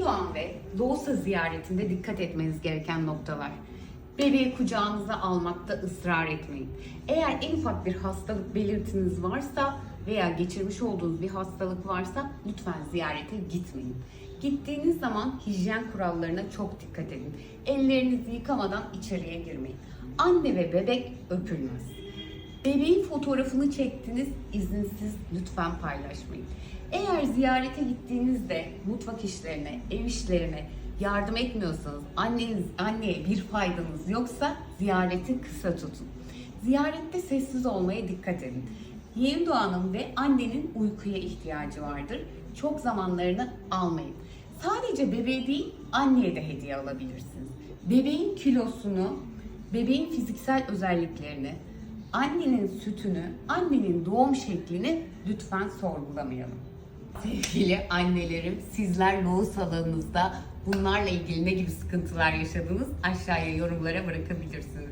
Doğan ve doğusa ziyaretinde dikkat etmeniz gereken noktalar. Bebeği kucağınıza almakta ısrar etmeyin. Eğer en ufak bir hastalık belirtiniz varsa veya geçirmiş olduğunuz bir hastalık varsa lütfen ziyarete gitmeyin. Gittiğiniz zaman hijyen kurallarına çok dikkat edin. Ellerinizi yıkamadan içeriye girmeyin. Anne ve bebek öpülmez. Bebeğin fotoğrafını çektiniz, izinsiz lütfen paylaşmayın. Eğer ziyarete gittiğinizde mutfak işlerine, ev işlerine yardım etmiyorsanız, anneniz, anneye bir faydanız yoksa ziyareti kısa tutun. Ziyarette sessiz olmaya dikkat edin. Yeni doğanın ve annenin uykuya ihtiyacı vardır. Çok zamanlarını almayın. Sadece bebeğe değil, anneye de hediye alabilirsiniz. Bebeğin kilosunu, bebeğin fiziksel özelliklerini, annenin sütünü, annenin doğum şeklini lütfen sorgulamayalım. Sevgili annelerim, sizler loğus alanınızda bunlarla ilgili ne gibi sıkıntılar yaşadınız aşağıya yorumlara bırakabilirsiniz.